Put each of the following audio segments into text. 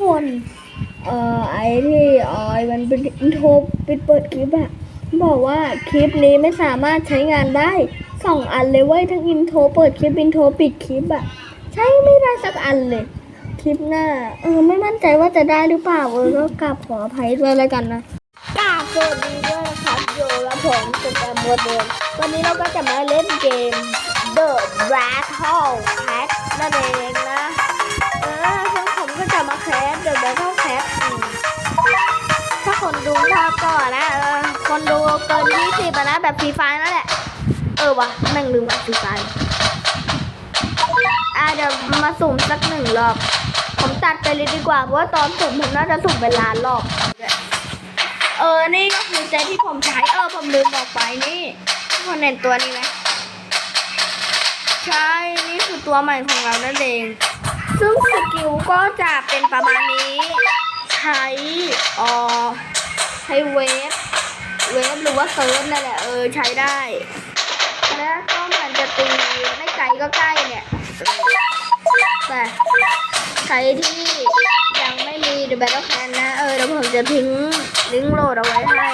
คนเอ่อไอที่ออยมันเป็นอินโทรปิดเปิดคลิปอะบอกว่าคลิปนี้ไม่สามารถใช้งานได้สองอันเลยเว้ยทั้งอินโทรเปิดคลิปอินโทรปิดคลิปอะใช้ไม่ได้สักอันเลยคลิปหน้า เออไม่มั่นใจว่าจะได้หรือเปล่าเออก็กราบขออภัยด้วยแล้วกันนะกราบสวัสดีด้วยนะครับโยและผมสุดแอมโมเดลวันนี้เราก็จะมาเล่นเกม The Battle Cat นั่นเอง แคส The Battle Cat อืมถ้าคนดูชอบก็นะเออคนดูเกินยี่สิบนะแบบฟรีไฟนั่นแหละ เออวะแม่งลืมแบบฟรีไฟอะเดี๋ยวมาสุ่มสักหนึ่งรอบ ผมตัดไปเลยดีกว่าเพราะว่าตอนสุ่มผมน่าจะสุ่มเป็นล้านรอบเออ นี่ก็คือเซตที่ผมใช้ เออ ผมลืมบอกไปนี่ทุกคนเห็นตัวนี้ไหมใช่ นี่คือตัวใหม่ของเรานั่นเอง ซึ่งสกิลก็จะเป็นประมาณนี้ ใช้เออใช้เวฟ เวฟหรือว่าเซิร์ฟนั่นแหละเออใช้ได้ แล้วก็มันจะตีไม่ไกลก็ใกล้เนี่ยแต่ใครที่ยังไม่มี The Battle Can นะ เออเดี๋ยวผมจะทิ้งลิงก์โหลดเอาไว้ให้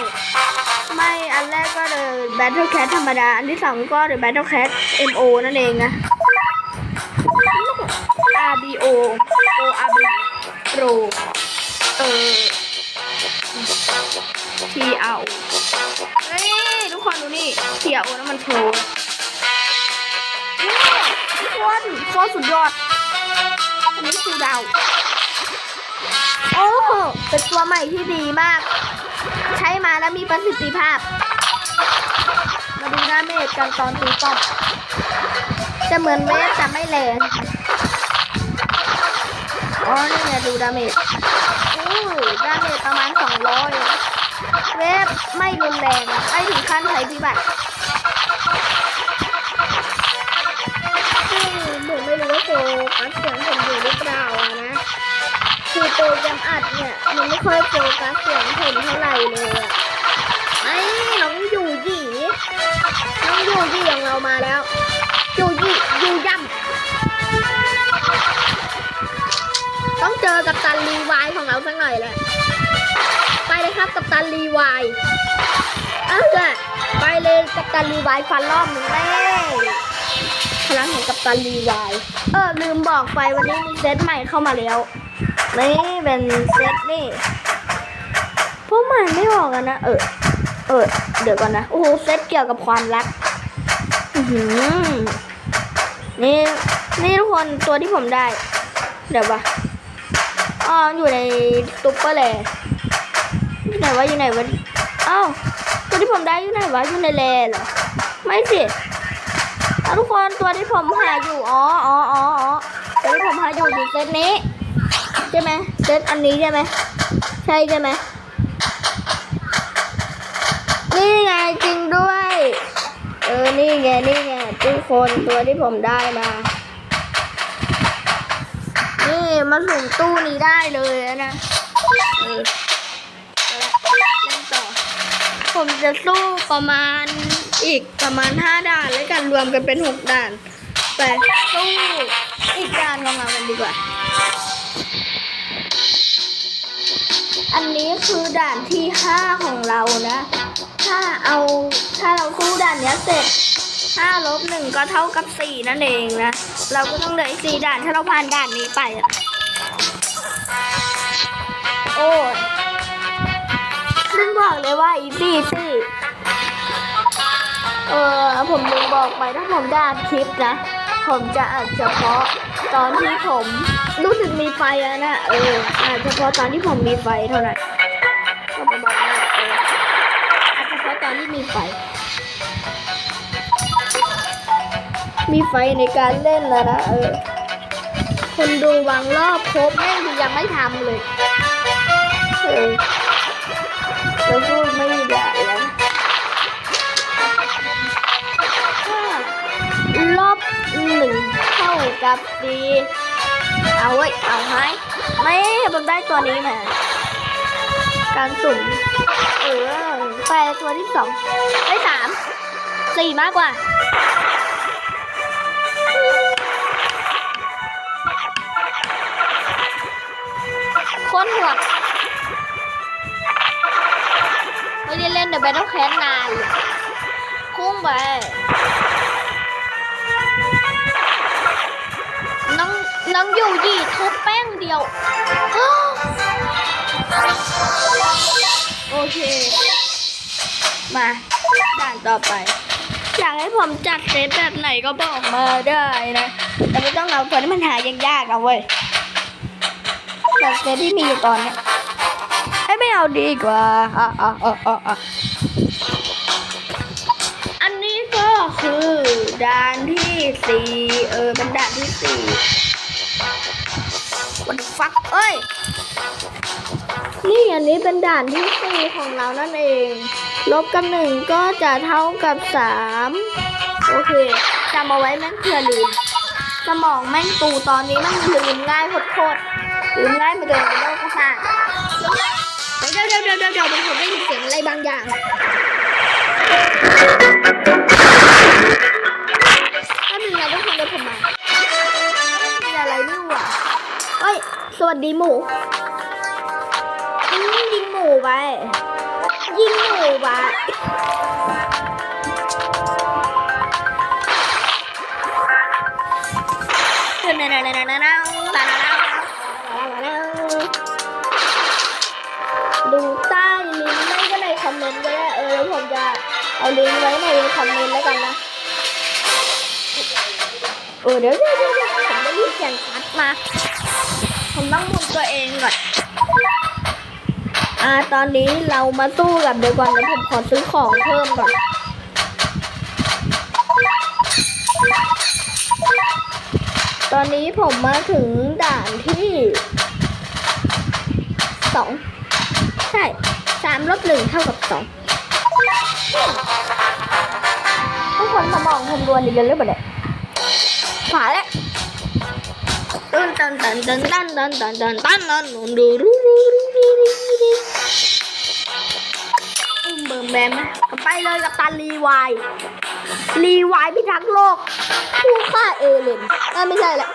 ไม่อันแรกก็ The Battle Cat ธรรมดา อันที่สองก็ The Battle Cat MO นั่นเองนะ RBO ORB Pro เออ TRO เฮ้ยทุกคนดูนี่ TRO นั่นมันโปรว้ทุกคนโคตรสุดยอด อันนี้คือดาว โอ้โห เป็นตัวใหม่ที่ดีมาก ใช้มาแล้วมีประสิทธิภาพ มาดูหน้าเมจกันตอนตีป้อมจะเหมือนเวฟแต่ไม่แรง อ๋อนี่ไงดูดาเมจอู้ดาเมจประมาณ200เวฟไม่รุนแรงไม่ถึงขั้นภัยพิบัติซึ่งผมไม่รู้ว่าโฟกัสเสียงผมอยู่หรือเปล่านะ คือโปรแกรมอัดเนี่ย มันไม่ค่อยโฟกัสเสียงผมเท่าไหร่เลย กับตันรีวายของเราสักหน่อยแหละ ไปเลยครับกับตันรีวายเออไปเลยกับตันรีวายฟันรอบหนึ่งแม่พลังของกับตันรีวาย เออลืมบอกไปวันนี้มีเซตใหม่เข้ามาแล้วนี่เป็นเซตนี่พวกมันไม่บอกกันนะเออเออเดี๋ยวก่อนนะ โอ้โหเซตเกี่ยวกับความรักนี่นี่ทุกคนตัวที่ผมได้ เดี๋ยวปะ อ๋ออยู่ในซุปเปอร์แลร์อยู่ไหนวะอยู่ไหนวะเอ้าตัวที่ผมได้อยู่ไหนวะอยู่ในแลร์เหรอไม่สิทุกคนตัวที่ผมหาอยู่อ๋ออ๋ออ๋อตัวที่ผมหาอยู่อยู่เซตนี้ใช่ไหมเซตอันนี้ใช่ไหมใช่ใช่ไหมนี่ไงจริงด้วย เออนี่ไงนี่ไงทุกคนตัวที่ผมได้มา มาถึงตู้นี้ได้เลยนะเออเล่นต่อ ผมจะสู้ประมาณอีกประมาณห้าด่านแล้วกันรวมกันเป็นหกด่าน แต่สู้อีกด่านของเรากันดีกว่า อันนี้คือด่านที่ห้าของเรานะ ถ้าเอาถ้าเราสู้ด่านนี้เสร็จห้าลบหนึ่งก็เท่ากับสี่นั่นเองนะ เราก็ต้องเหลืออีกสี่ด่านถ้าเราผ่านด่านนี้ไปอะ โอ้ยซึ่งบอกเลยว่าอีซี่ซี่เออผมลืมบอกไปถ้าผมจะอัดคลิปนะ ผมจะอัดเฉพาะตอนที่ผมรู้สึกมีไฟอะนะเอออาจเฉพาะตอนที่ผมมีไฟเท่านั้นก็ประมาณนั้นเอออาจเฉพาะตอนที่มีไฟ มีไฟในการเล่นแล้วนะเออคนดูบางรอบครบแม่งยังไม่ทำเลย เออจะพูดไม่ได้แล้วถ้ารอบหนึ่งเท่ากับสี่เอาไว้เอาไหมไม่ผมได้ตัวนี้มาการสุ่มเออไปตัวที่สองได้สามสี่มากกว่าโคตรโหด ไม่ได้อะแคสนานเลยพุ่งไปน้องน้องอยู่ดีทุบแป้งเดียว โอเค มาด่านต่อไป อยากให้ผมจัดเซตแบบไหนก็บอกมาได้นะ แต่ไม่ต้องเอาตัวที่มันหายากๆเอาเว้ยแบบเซตที่มีอยู่ตอนนี้ เอ้ยไม่เอาดีกว่า อันนี้ก็คือด่านที่สี่เออเป็นด่านที่สี่วันฟักเอ้ย นี่อันนี้เป็นด่านที่สี่ของเรานั่นเอง ลบกับหนึ่งก็จะเท่ากับสามโอเคจำเอาไว้แม่งเผื่อลืมสมองแม่งตูตอนนี้แมันลืมง่ายโคตรลืมง่ายมาเดินเป็นโรคประสาทเดี๋ ยวเดี๋ยวเดี๋ยวเดี๋ยวเดี๋ยวผมได้ยินเสียงอะไรบางอย่างก็หนึ่งนะทุกคนเดี๋ยวผมมามีอะไรนี่หว่าเอ้ย สวัสดีหมูอืมยิงหมูไปยิงหมูไปดู เอาลิงก์ไว้ในคอมเมนต์แล้วกันนะเออเดี๋ยวเดี๋ยวเดี๋ยวเดี๋ยวผมได้ยินเสียงชัดมา ผมต้องมุนตัวเองก่อนอ่าตอนนี้เรามาสู้กับเดี๋ยวก่อนนะผมขอซื้อของเพิ่มก่อนตอนนี้ผมมาถึงด่านที่สองใช่สามลบหนึ่งเท่ากับสอง ทุกคนสมองผมรวนอีกแล้วหรือเปล่าเนี่ยผ่านแล้วตันตันตันตันตันตันตันตันตันตันดูดูดูดูดูดูดูเบิ่มแบมนะไปเลยกับตันรีวายรีวายพิทักษ์โลกผู้ฆ่าเอเลนไม่ใช่แหละ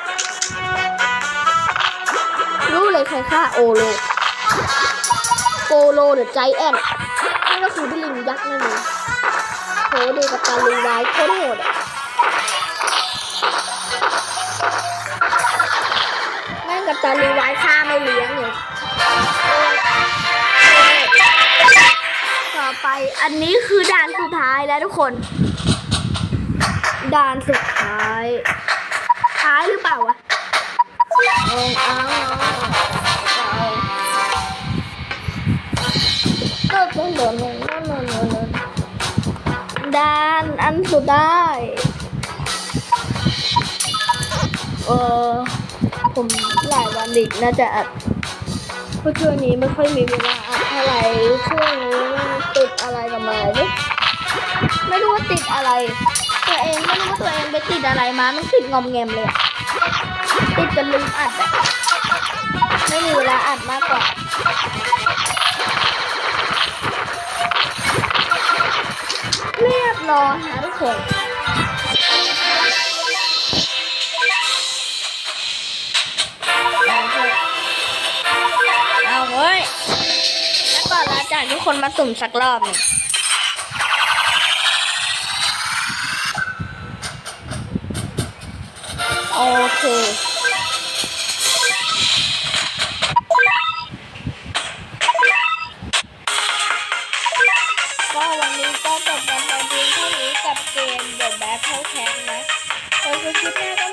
รู้เลยใครฆ่าโอโลโปโลเดอะใจแอนนั่น ก็คือพี่ลิงยักษ์นั่นเองโหดูกับตาลีวายโคตรโหดอะแม่งกับตาลีวายฆ่าไม่เลี้ยงเลยต่อไปอันนี้คือด่านสุดท้ายแล้วทุกคน ด่านสุดท้าย ท้ายหรือเปล่าวะเอาเอาเอา ก็ต้องโดนลงโน่นโน่นนนนนดานอันสุดท้เออผมหลายวันอีกน่าจะอัดเพราะช่วงนี้ไม่ค่อยมีเวลาอัดเท่าไหร่ช่วงนี้มันติดอะไรกับมาเนี่ยไม่รู้ว่าติดอะไร ตัวเองไม่รู้ว่าตัวเองไปติดอะไรมา มันติดงอมแงมเลย ติดจนลืมอัดอะไม่มีเวลาอัดมากกว่า เรียบร้อยนะทุกคนเอาเว้ยแล้วก่อนลาจากทุกคนมาสุ่มสักรอบนึงโอเค แบ็คเข้าแข็งนะขอบคุณคลิปหน้า